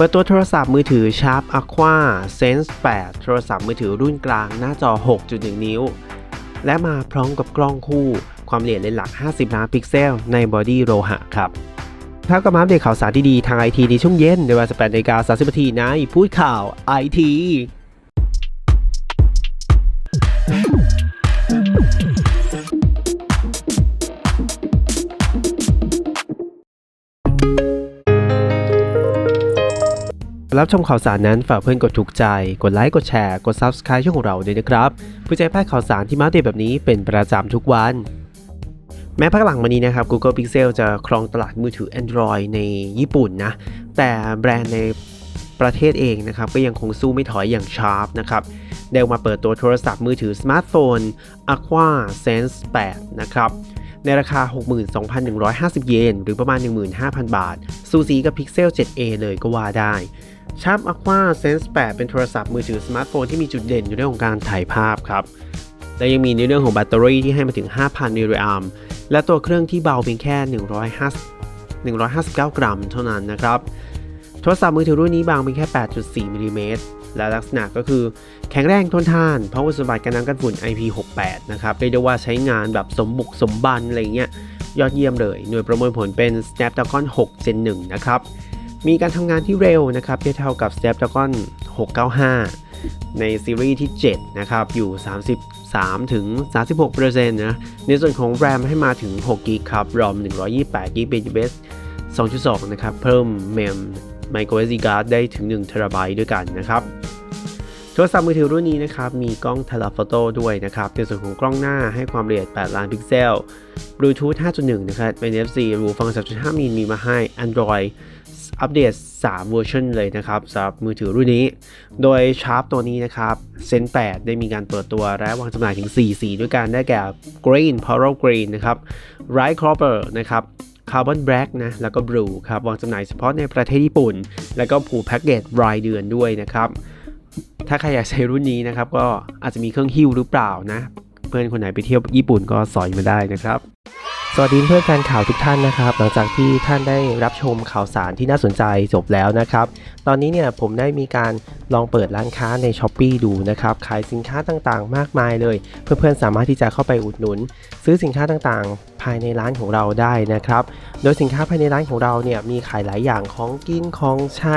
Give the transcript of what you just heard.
เปิดตัวโทรศัพท์มือถือ Sharp Aqua Sense 8 โทรศัพท์มือถือรุ่นกลางหน้าจอ 6.1 นิ้ว และมาพร้อมกับกล้องคู่ ความละเอียดเลนส์หลัก 50 ล้านพิกเซล ในบอดี้โลหะครับถ้ากับมาอัปเดตข่าวสารที่ดีทางไอทีในช่วงเย็นในเวลา18นาฬิกา30นาทีในพูดข่าวไอที รับชมข่าวสารนั้นฝากเพื่อนกดถูกใจ กดไลค์ กดแชร์ กด Subscribe ช่องของเราด้วยนะครับเพื่อจะให้พลาดข่าวสารที่มาอัปเดตแบบนี้เป็นประจำทุกวัน แม้พักหลังมานี้นะครับ Google Pixel จะครองตลาดมือถือ Android ในญี่ปุ่นนะ แต่แบรนด์ในประเทศเองนะครับ ก็ยังคงสู้ไม่ถอยอย่าง Sharp นะครับได้ออกมาเปิดตัวโทรศัพท์มือถือสมาร์ทโฟน Aqua Sense 8 นะครับในราคา 62,150 เยน หรือประมาณ 15,000 บาท สูสีกับ Pixel 7a เลยก็ว่าได้ Sharp Aqua Sense 8 เป็นโทรศัพท์มือถือสมาร์ทโฟนที่มีจุดเด่นอยู่ในเรื่องของการถ่ายภาพครับ และยังมีในเรื่องของแบตเตอรี่ที่ให้มาถึง 5,000 มิลลิแอมป์และตัวเครื่องที่เบาเพียงแค่ 150 159 กรัมเท่านั้นนะครับ โทรศัพท์มือถือรุ่นนี้บางเพียงแค่ 8.4 มิลลิเมตร และลักษณะก็คือแข็งแรงทนทานเพราะคุณสมบัติการน้ำกันฝุ่น IP68 นะครับเรียกได้ว่าใช้งานแบบสมบุกสมบันอะไรเงี้ย ยอดเยี่ยมเลย หน่วยประมวลผลเป็น Snapdragon 6 Gen 1 นะครับ มีการทำงานที่เร็วนะครับเทียบเท่ากับ Snapdragon 695 ในซีรีส์ที่ 7 นะครับ อยู่ 33 ถึง 36%นะ ในส่วนของ RAM ให้มาถึง6 g b ครับ ROM 128 g b UFS 2.2 นะครับ เพิ่ม MEM microSD card ได้ถึง 1 t b ด้วยกันนะครับ โทรศัพท์มือถือรุ่นนี้นะครับมีกล้อง Telephoto ด้วยนะครับในส่วนของกล้องหน้าให้ความละเอียด 8 ล้านพิกเซล Bluetooth 5.1 นะครับ NFC รูฟัง 3.5มิลมีมาให้ Android อัปเดต 3 เวอร์ชันเลยนะครับสำหรับมือถือรุ่นนี้ โดยชาร์ปตัวนี้นะครับเซน8ได้มีการเปิดตัวและวางจำหน่ายถึง 4 สีด้วยกันได้แก่ Green Coral Green นะครับ Bright Copper นะครับ Carbon Black นะ แล้วก็ Blue ครับ วางจำหน่ายเฉพาะในประเทศญี่ปุ่น แล้วก็ผูกแพ็กเกจรายเดือนด้วยนะครับ ถ้าใครอยากใช้รุ่นนี้นะครับก็อาจจะมีเครื่องฮิ้วหรือเปล่านะ เพื่อนคนไหนไปเที่ยวญี่ปุ่นก็สอยมาได้นะครับสวัสดีเพื่อนแฟนข่าวทุกท่านนะครับ หลังจากที่ท่านได้รับชมข่าวสารที่น่าสนใจจบแล้วนะครับ ตอนนี้เนี่ยผมได้มีการลองเปิดร้านค้าใน s h อ p e e ดูนะครับ ขายสินค้าต่างๆ มากมายเลย เพื่อนๆสามารถที่จะเข้าไปอุดหนุน ซื้อสินค้าต่างๆ ภายในร้านของเราได้นะครับ โดยสินค้าภายในร้านของเราเนี่ยมีขายหลายอย่างของกินของใช้